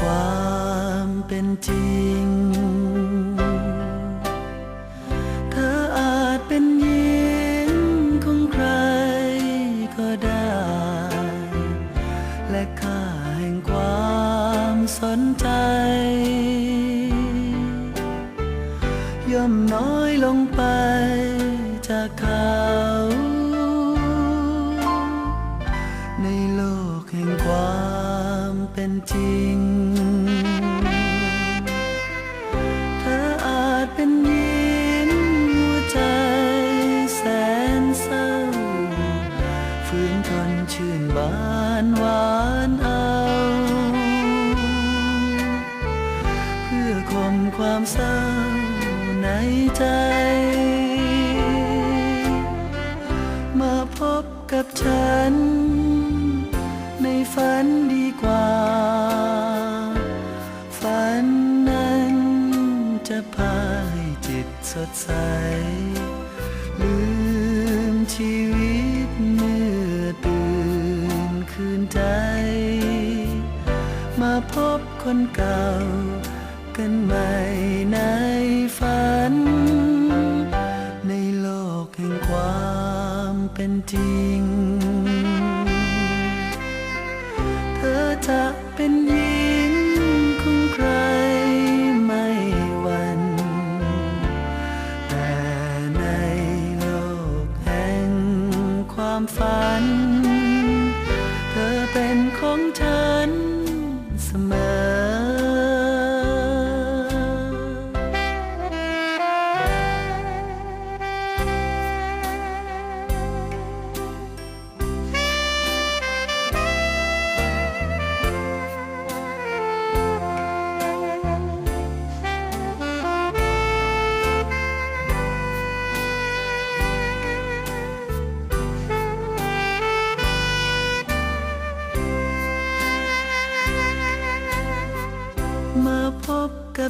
ความเป็นจริง เธออาจเป็นหญิงของใครก็ได้ และค่าแห่งความสนใจ ย่อมน้อยลงไปจากเขา เป็นจริง เธออาจเป็นหญิงหัวใจแสนเศร้าฝืนทนชื่นบานหวานเอา เพื่อข่มความเศร้าในใจ มาพบกับฉัน ดใส ลืมชีวิตเมื่อตื่นคืนใจ มาพบคนเก่า กันใหม่ในฝัน ในโลกแห่งความเป็นจริง เธอจะเป็นห ความฝัน เธอเป็นของฉัน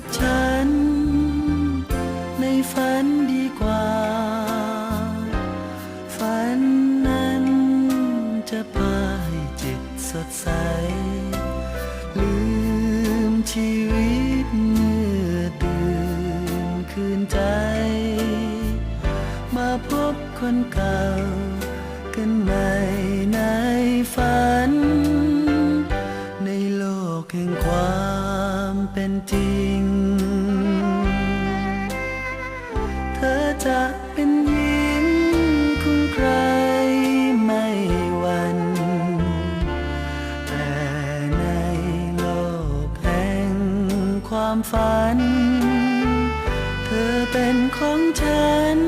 กับฉัน ในฝันดีกว่า ฝันนั้นจะพาให้จิตสดใส ลืมชีวิตเมื่อตื่นคืนใจ มาพบคนเก่า กันใหม่ในฝัน ในโลกแห่งความ เป็นจริง เธอจะเป็นหญิงของใครไม่หวัน แต่ในโลกแห่งความฝัน เธอเป็นของฉัน